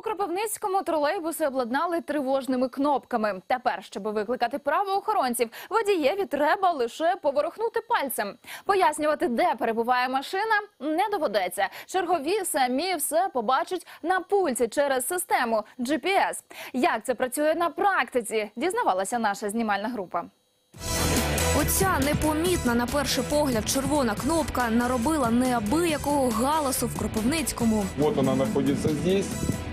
Кропивницькому тролейбуси обладнали тривожними кнопками. Тепер, щоб викликати правоохоронців, водієві треба лише поворухнути пальцем. Пояснювати, де перебуває машина, не доведеться. Чергові самі все побачать на пульті через систему GPS. Як це працює на практиці? Дізнавалася наша знімальна група. Оця непомітна на перший погляд червона кнопка наробила неабиякого галасу в Кропивницькому. Вот она находится здесь.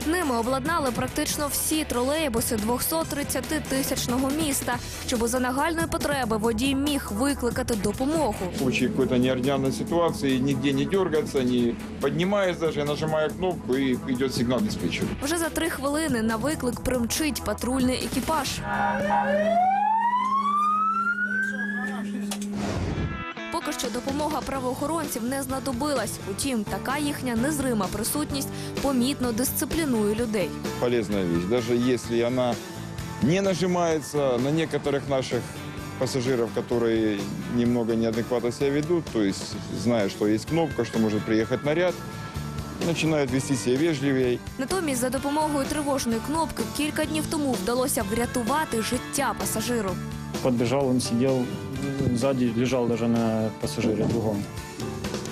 Ними обладнали практично всі тролейбуси 230-тисячного міста, щоб за нагальної потреби водій міг викликати допомогу. В случае какой-то неординарной ситуации нигде не дергаться, не поднимаясь даже, нажимая кнопку и идет сигнал диспетчеру. Вже за три хвилини на виклик примчить патрульний екіпаж. Що допомога правоохоронців не знадобилась. Утім, така їхня незрима присутність помітно дисциплінує людей. Полезная вещь. Даже если она не нажимается на некоторых наших пассажиров, которые немного неадекватно себя ведут, то есть зная, что есть кнопка, что может приехать наряд, начинают вести себя вежливее. Натомість, за допомогою тривожної кнопки кілька днів тому вдалося врятувати життя пасажиру. Подбежал, он сидел сзади, лежал даже на пассажире другом.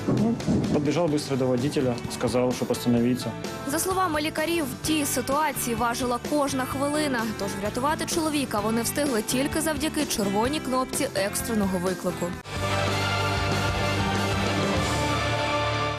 Ну, подбежал быстро до водителя, сказал, чтобы остановиться. За словами лікарів, в тій ситуації важила кожна хвилина. Тож врятувати чоловіка вони встигли тільки завдяки червоній кнопці екстреного виклику.